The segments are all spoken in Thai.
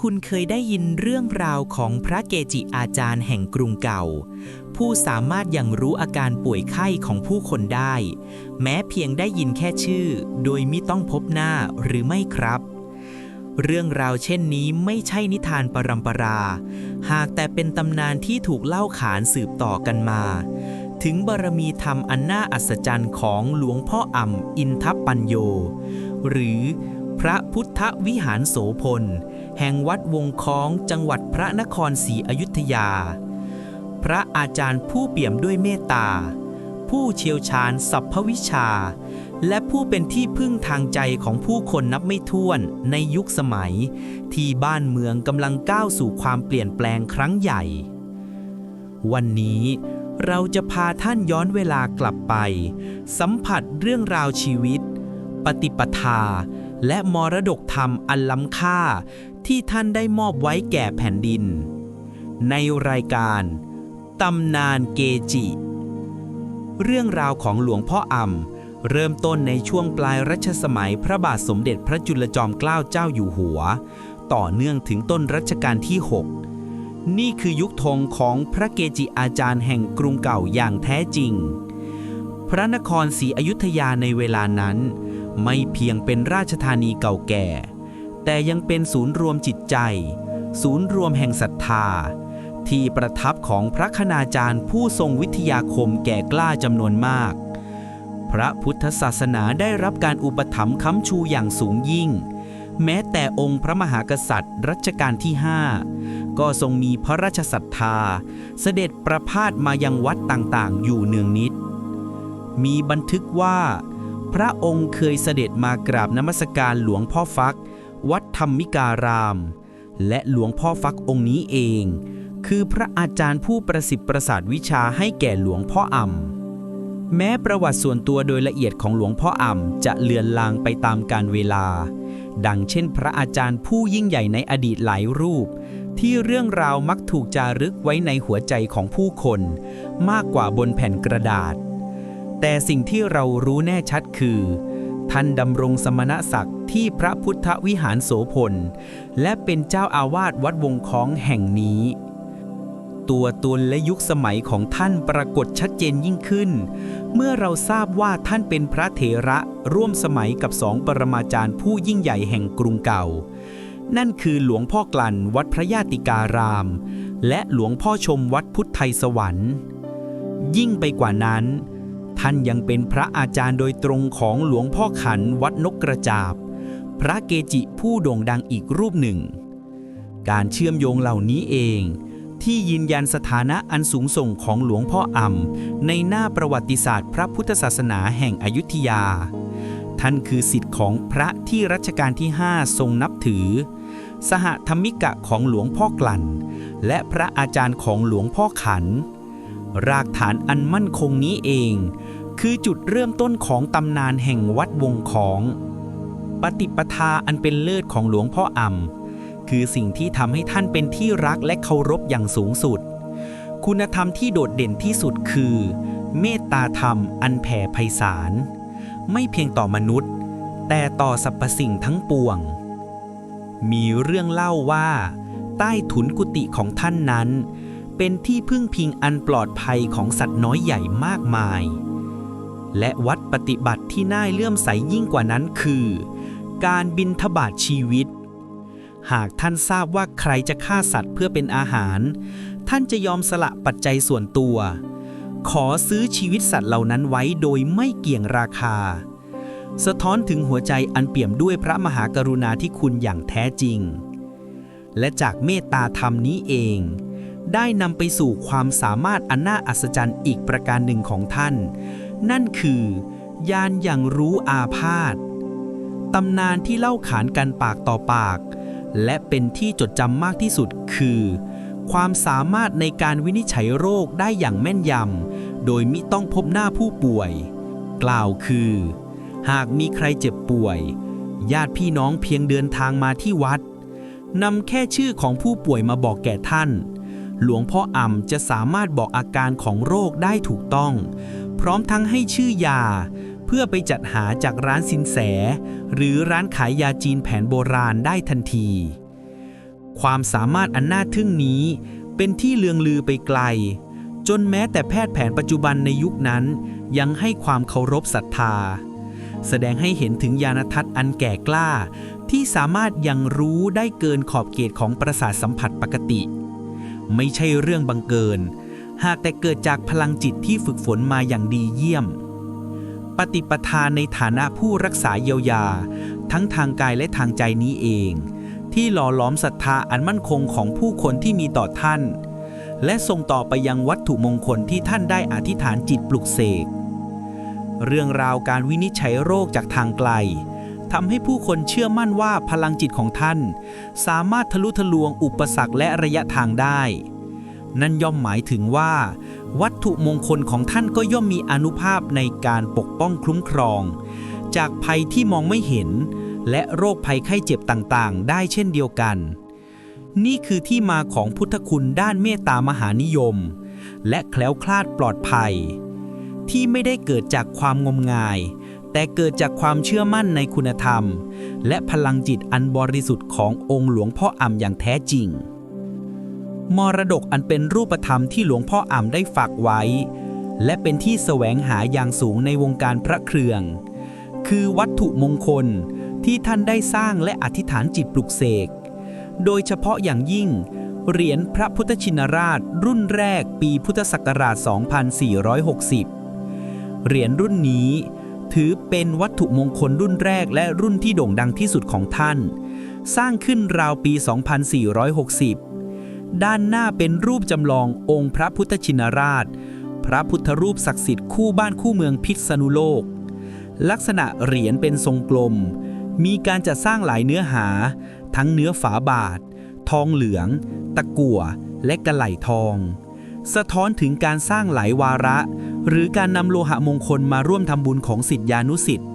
คุณเคยได้ยินเรื่องราวของพระเกจิอาจารย์แห่งกรุงเก่า ผู้สามารถยังรู้อาการป่วยไข้ของผู้คนได้ แม้เพียงได้ยินแค่ชื่อ โดยไม่ต้องพบหน้าหรือไม่ครับ เรื่องราวเช่นนี้ไม่ใช่นิทานปรำปรา หากแต่เป็นตำนานที่ถูกเล่าขานสืบต่อกันมา ถึงบารมีธรรมอันน่าอัศจรรย์ของหลวงพ่ออ่ำอินทปัญโย หรือพระพุทธวิหารโสพล แห่งวัดวงค้องจังหวัดพระนครศรีอยุธยา พระอาจารย์ผู้เปี่ยมด้วยเมตตา ผู้เชี่ยวชาญสัพพวิชา และผู้เป็นที่พึ่งทางใจของผู้คนนับไม่ถ้วนในยุคสมัย ที่บ้านเมืองกำลังก้าวสู่ความเปลี่ยนแปลงครั้งใหญ่ วันนี้เราจะพาท่านย้อนเวลากลับไป สัมผัสเรื่องราวชีวิต ปฏิปทา และมรดกธรรมอันล้ำค่า ที่ท่านได้มอบไว้แก่แผ่นดิน ในรายการตำนานเกจิ เรื่องราวของหลวงพ่ออ่ำเริ่มต้นในช่วงปลายรัชสมัยพระบาทสมเด็จพระจุลจอมเกล้าเจ้าอยู่หัว ต่อเนื่องถึงต้นรัชกาลที่ 6 นี่คือยุคธงของพระเกจิอาจารย์แห่งกรุงเก่าอย่างแท้จริง พระนครศรีอยุธยาในเวลานั้น ไม่เพียงเป็นราชธานีเก่าแก่ แต่ยังเป็นศูนย์รวมจิตใจ ศูนย์รวมแห่งศรัทธา ที่ประทับของพระคณาจารย์ผู้ทรงวิทยาคมแก่กล้าจำนวนมาก พระพุทธศาสนาได้รับการอุปถัมภ์ค้ำชูอย่างสูงยิ่ง แม้แต่องค์พระมหากษัตริย์รัชกาลที่ 5 ก็ทรงมีพระราชศรัทธา เสด็จประพาสมายังวัดต่างๆ อยู่เนืองนิด มีบันทึกว่า พระองค์เคยเสด็จมากราบนมัสการหลวงพ่อฟัก วัดธรรมิการาม และหลวงพ่อฟักองค์นี้เอง คือพระอาจารย์ผู้ประสิทธิ์ประสาทวิชาให้แก่หลวงพ่ออ่ำแม้ประวัติส่วนตัวโดยละเอียดของหลวงพ่ออ่ำจะเลือนลางไปตามกาลเวลา ดังเช่นพระอาจารย์ผู้ยิ่งใหญ่ในอดีตหลายรูป ที่เรื่องราวมักถูกจารึกไว้ในหัวใจของผู้คน มากกว่าบนแผ่นกระดาษ แต่สิ่งที่เรารู้แน่ชัดคือ ท่านดำรงสมณศักดิ์ที่พระพุทธวิหารโสพล และเป็นเจ้าอาวาสวัดวงคล้องแห่งนี้ ตัวตนและยุคสมัยของท่านปรากฏชัดเจนยิ่งขึ้น เมื่อเราทราบว่าท่านเป็นพระเถระร่วมสมัยกับสองปรมาจารย์ผู้ยิ่งใหญ่แห่งกรุงเก่า นั่นคือหลวงพ่อกลั่นวัดพระญาติการาม และหลวงพ่อชมวัดพุทธไทยสวรรค์ ยิ่งไปกว่านั้น ท่านยังเป็นพระอาจารย์โดยตรงของหลวงพ่อขันวัดนกกระจาบ พระเกจิผู้โด่งดังอีกรูปหนึ่ง การเชื่อมโยงเหล่านี้เอง ที่ยืนยันสถานะอันสูงส่งของหลวงพ่ออ่ำในหน้าประวัติศาสตร์พระพุทธศาสนาแห่งอยุธยา ท่านคือสิทธิ์ของพระที่รัชกาลที่ 5 ทรงนับถือ สหธรรมิกะของหลวงพ่อกลั่น และพระอาจารย์ของหลวงพ่อขันรากฐานอันมั่นคงนี้เอง คือจุดเริ่มต้นของตำนานแห่งวัดวงของ ปฏิปทาอันเป็นเลิศของหลวงพ่ออ่ำคือสิ่งที่ทำให้ท่านเป็นที่รักและเคารพอย่างสูงสุด คุณธรรมที่โดดเด่นที่สุดคือ เมตตาธรรมอันแผ่ไพศาลไม่เพียงต่อมนุษย์ แต่ต่อสรรพสิ่งทั้งปวง มีเรื่องเล่าว่า ใต้ถุนกุฏิของท่านนั้น เป็นที่พึ่งพิงอันปลอดภัยของสัตว์น้อยใหญ่มากมาย และวัดปฏิบัติที่น่าเลื่อมใสยิ่งกว่านั้นคือ การบินทบาทชีวิต หากท่านทราบว่าใครจะฆ่าสัตว์เพื่อเป็นอาหาร ท่านจะยอมสละปัจจัยส่วนตัว ขอซื้อชีวิตสัตว์เหล่านั้นไว้โดยไม่เกี่ยงราคา สะท้อนถึงหัวใจอันเปี่ยมด้วยพระมหากรุณาธิคุณอย่างแท้จริง และจากเมตตาธรรมนี้เองได้นำไปสู่ความสามารถอันน่าอัศจรรย์อีกประการหนึ่งของท่าน นั่นคือ ยานอย่างรู้อาพาธตำนานที่เล่าขานกันปากต่อปาก และเป็นที่จดจำมากที่สุดคือ ความสามารถในการวินิจฉัยโรคได้อย่างแม่นยำ โดยมิต้องพบหน้าผู้ป่วย กล่าวคือ หากมีใครเจ็บป่วย ญาติพี่น้องเพียงเดินทางมาที่วัดนำแค่ชื่อของผู้ป่วยมาบอกแก่ท่าน หลวงพ่ออ่ำจะสามารถบอกอาการของโรคได้ถูกต้อง พร้อมทั้งให้ชื่อยา เพื่อไปจัดหาจากร้านสินแส หรือร้านขายยาจีนแผนโบราณได้ทันที ความสามารถอันน่าทึ่งนี้เป็นที่เลืองลือไปไกล จนแม้แต่แพทย์แผนปัจจุบันในยุคนั้น ยังให้ความเคารพศรัทธา แสดงให้เห็นถึงญาณทัศน์อันแก่กล้า ที่สามารถยังรู้ได้เกินขอบเขตของประสาทสัมผัสปกติ ไม่ใช่เรื่องบังเกิน หากแต่เกิดจากพลังจิตที่ฝึกฝนมาอย่างดีเยี่ยม ปฏิปทานในฐานะผู้รักษาเยียวยา ทั้งทางกายและทางใจนี้เอง ที่หล่อหลอมศรัทธาอันมั่นคงของผู้คนที่มีต่อท่าน และส่งต่อไปยังวัตถุมงคลที่ท่านได้อธิษฐานจิตปลุกเสกเรื่องราวการวินิจฉัยโรคจากทางไกลทำให้ผู้คนเชื่อมั่นว่าพลังจิตของท่าน สามารถทะลุทะลวงอุปสรรคและระยะทางได้ นั่นย่อมหมายถึงว่า วัตถุมงคลของท่านก็ย่อมมีอนุภาพในการปกป้องคุ้มครอง จากภัยที่มองไม่เห็น และโรคภัยไข้เจ็บต่างๆ ได้เช่นเดียวกัน นี่คือที่มาของพุทธคุณด้านเมตตามหานิยม และแคล้วคลาดปลอดภัย ที่ไม่ได้เกิดจากความงมงาย แต่เกิดจากความเชื่อมั่นในคุณธรรม และพลังจิตอันบริสุทธิ์ขององค์หลวงพ่ออ่ำอย่างแท้จริง มรดกอันเป็นรูปธรรมที่หลวงพ่ออ่ำได้ฝากไว้ และเป็นที่แสวงหาอย่างสูงในวงการพระเครือง คือวัตถุมงคลที่ท่านได้สร้างและอธิษฐานจิตปลุกเสก โดยเฉพาะอย่างยิ่ง เหรียญพระพุทธชินราช รุ่นแรกปีพุทธศักราช 2460 เหรียญรุ่นนี้ถือเป็นวัตถุมงคลรุ่นแรกและรุ่นที่โด่งดังที่สุดของท่าน สร้างขึ้นราวปี 2460 ด้านหน้าเป็นรูปจำลององค์พระพุทธชินราช พระพุทธรูปศักดิ์สิทธิ์คู่บ้านคู่เมืองพิษณุโลก ลักษณะเหรียญเป็นทรงกลม มีการจัดสร้างหลายเนื้อหา ทั้งเนื้อฝาบาท ทองเหลือง ตะกั่ว และกระไหล่ทอง สะท้อนถึงการสร้างหลายวาระ หรือการนำโลหะมงคลมาร่วมทำบุญของสิทธิานุสิทธิ์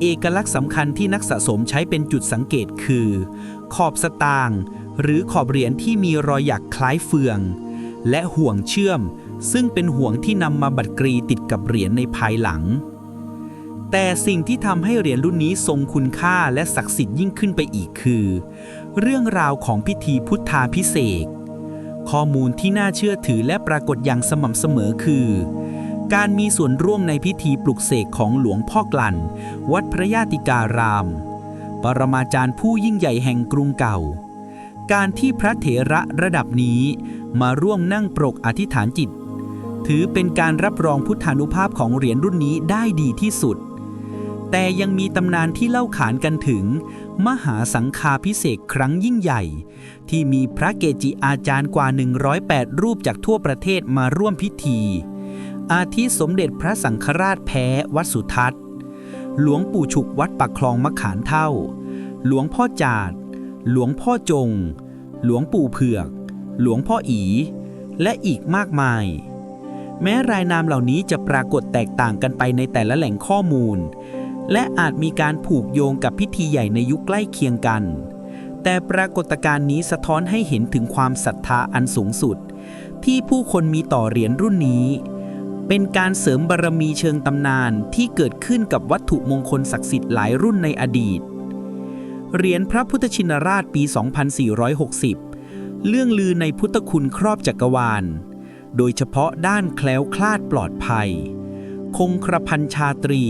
เอกลักษณ์สำคัญที่นักสะสมใช้เป็นจุดสังเกตคือ ขอบสตางค์ หรือขอบเหรียญที่มีรอยหยักคล้ายเฟือง และห่วงเชื่อม ซึ่งเป็นห่วงที่นำมาบัดกรีติดกับเหรียญในภายหลัง แต่สิ่งที่ทำให้เหรียญรุ่นนี้ทรงคุณค่าและศักดิ์สิทธิ์ยิ่งขึ้นไปอีกคือ เรื่องราวของพิธีพุทธาพิเศษข้อมูลที่น่าเชื่อถือและปรากฏอย่างสม่ำเสมอคือ การมีส่วนร่วมในพิธีปลุกเสกของหลวงพ่อกลั่น วัดพระญาติการาม ปรมาจารย์ผู้ยิ่งใหญ่แห่งกรุงเก่า การที่พระเถระระดับนี้มาร่วมนั่งปรกอธิษฐานจิต ถือเป็นการรับรองพุทธานุภาพของเหรียญรุ่นนี้ได้ดีที่สุด แต่ยังมีตำนานที่เล่าขานกันถึง มหาสังฆาพิเศษครั้งยิ่งใหญ่ ที่มีพระเกจิอาจารย์กว่า 108 รูปจากทั่วประเทศมาร่วมพิธี อาทิสมเด็จพระสังฆราชแพ้วัดสุทัศน์ หลวงปู่ฉุกวัดปักคลองมะขานเท่า หลวงพ่อจาดหลวงพ่อจง หลวงปู่เผือก หลวงพ่ออี และอีกมากมาย แม้รายนามเหล่านี้จะปรากฏแตกต่างกันไปในแต่ละแหล่งข้อมูล และอาจมีการผูกโยงกับพิธีใหญ่ในยุคใกล้เคียงกัน แต่ปรากฏการณ์นี้สะท้อนให้เห็นถึงความศรัทธาอันสูงสุด ที่ผู้คนมีต่อเหรียญรุ่นนี้ เป็นการเสริมบารมีเชิงตำนานที่เกิดขึ้นกับวัตถุมงคลศักดิ์สิทธิ์หลายรุ่นในอดีต เหรียญพระพุทธชินราชปี 2460 เรื่องลือในพุทธคุณครอบจักรวาล โดยเฉพาะด้านแคล้วคลาดปลอดภัย คงกระพันชาตรี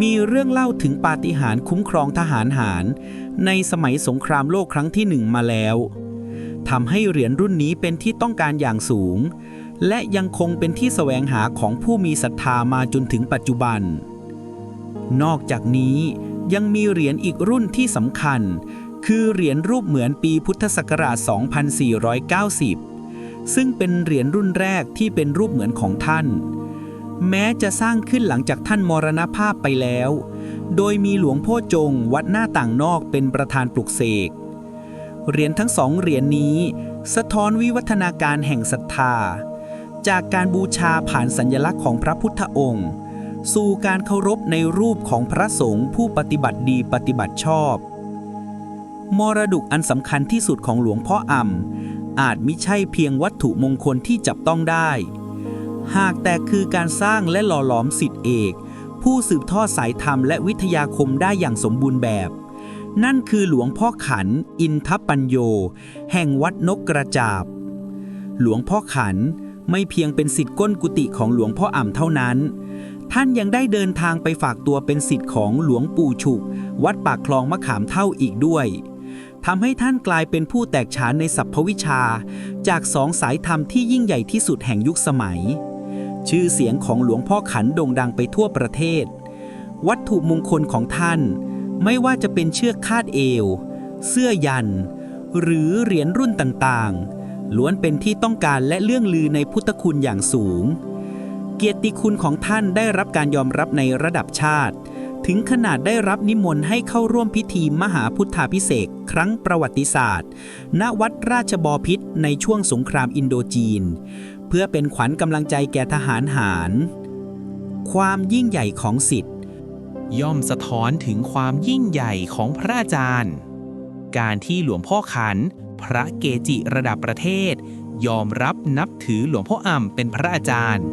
มีเรื่องเล่าถึงปาฏิหาริย์คุ้มครองทหารหาร ในสมัยสงครามโลกครั้งที่หนึ่งมาแล้วทำให้เหรียญรุ่นนี้เป็นที่ต้องการอย่างสูง และยังคงเป็นที่แสวงหาของผู้มีศรัทธามาจนถึงปัจจุบัน นอกจากนี้ ยังมีเหรียญอีกรุ่นที่สำคัญ คือเหรียญรูปเหมือนปีพุทธศักราช 2490 ซึ่งเป็นเหรียญรุ่นแรกที่เป็นรูปเหมือนของท่าน แม้จะสร้างขึ้นหลังจากท่านมรณภาพไปแล้ว โดยมีหลวงพ่อจงวัดหน้าต่างนอกเป็นประธานปลุกเสก เหรียญทั้งสองเหรียญนี้ สะท้อนวิวัฒนาการแห่งศรัทธา จากการบูชาผ่านสัญลักษณ์ของพระพุทธองค์ สู่การเคารพในรูปของพระสงฆ์ผู้ปฏิบัติดีปฏิบัติชอบ มรดกอันสำคัญที่สุดของหลวงพ่ออ่ำอาจมิใช่เพียงวัตถุมงคลที่จับต้องได้ หากแต่คือการสร้างและหล่อหลอมสิทธิเอก ผู้สืบทอดสายธรรมและวิทยาคมได้อย่างสมบูรณ์แบบ นั่นคือหลวงพ่อขัน อินทปัญโย แห่งวัดนกกระจาบ หลวงพ่อขันไม่เพียงเป็นสิทธิ์ก้นกุฏิของหลวงพ่ออ่ำเท่านั้น ท่านยังได้เดินทางไปฝากตัวเป็นสิทธิ์ของหลวงปู่ฉุก วัดปากคลองมะขามเท่าอีกด้วยทำให้ท่านกลายเป็นผู้แตกฉานในสัพพวิชา จากสองสายธรรมที่ยิ่งใหญ่ที่สุดแห่งยุคสมัย ชื่อเสียงของหลวงพ่อขันโด่งดังไปทั่วประเทศ วัตถุมงคลของท่าน ไม่ว่าจะเป็นเชือกคาดเอว เสื้อยัน หรือเหรียญรุ่นต่างๆ ล้วนเป็นที่ต้องการและเรื่องลือในพุทธคุณอย่างสูง เกียรติคุณของท่านได้รับการยอมรับในระดับชาติ ถึงขนาดได้รับนิมนต์ให้เข้าร่วมพิธีมหาพุทธาพิเศษครั้งประวัติศาสตร์ ณวัดราชบอพิษในช่วงสงครามอินโดจีน เพื่อเป็นขวัญกำลังใจแก่ทหารหาร ความยิ่งใหญ่ของสิทธิย่อมสะท้อนถึงความยิ่งใหญ่ของพระอาจารย์ การที่หลวงพ่อขัน พระเกจิระดับประเทศ ยอมรับนับถือหลวงพ่ออ่ำเป็นพระอาจารย์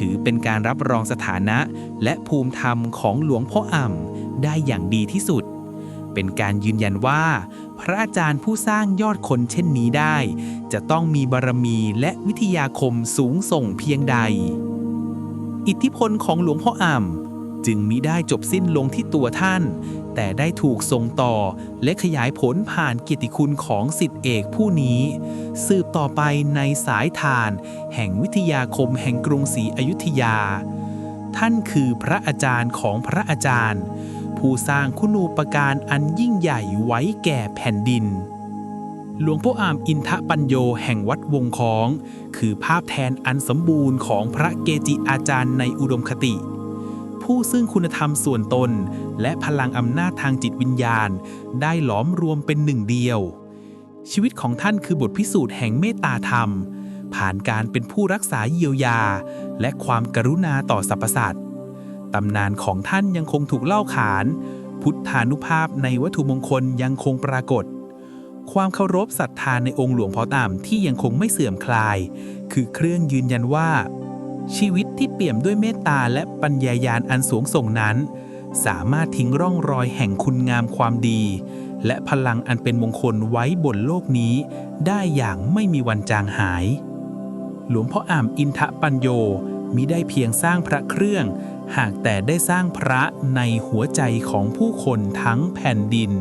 ถือเป็นการรับรองสถานะ และภูมิธรรมของหลวงพ่ออ่ำได้อย่างดีที่สุด เป็นการยืนยันว่า พระอาจารย์ผู้สร้างยอดคนเช่นนี้ได้ จะต้องมีบารมีและวิทยาคมสูงส่งเพียงใด อิทธิพลของหลวงพ่ออ่ำจึงมิได้จบสิ้นลงที่ตัวท่าน แต่ได้ถูกส่งต่อ และขยายผลผ่านกียรติคุณของสิทธิเอกผู้นี้ สืบต่อไปในสายทาน แห่งวิทยาคมแห่งกรุงศรีอยุธยา ท่านคือพระอาจารย์ของพระอาจารย์ ผู้สร้างคุณูปการอันยิ่งใหญ่ไว้แก่แผ่นดินหลวงพ่ออามอินทะปัญโยแห่งวัดวงคอง คือภาพแทนอันสมบูรณ์ของพระเกจิอาจารย์ในอุดมคติ ผู้ซึ่งคุณธรรมส่วนตน และพลังอำนาจทางจิตวิญญาณ ได้หลอมรวมเป็นหนึ่งเดียว ชีวิตของท่านคือบทพิสูจน์แห่งเมตตาธรรม ผ่านการเป็นผู้รักษาเยียวยา และความกรุณาต่อสรรพสัตว์ตำนานของท่านยังคงถูกเล่าขาน พุทธานุภาพในวัตถุมงคลยังคงปรากฏ ความเคารพศรัทธาในองค์หลวงพ่อตามที่ยังคงไม่เสื่อมคลาย คือเครื่องยืนยันว่า ชีวิตที่เปี่ยมด้วยเมตตาและปัญญายาณอันสูงส่งนั้น สามารถทิ้งร่องรอยแห่งคุณงามความดี และพลังอันเป็นมงคลไว้บนโลกนี้ ได้อย่างไม่มีวันจางหาย หลวงพ่ออ่ำอินทปัญโยมิได้เพียงสร้างพระเครื่อง หากแต่ได้สร้างพระในหัวใจของผู้คนทั้งแผ่นดิน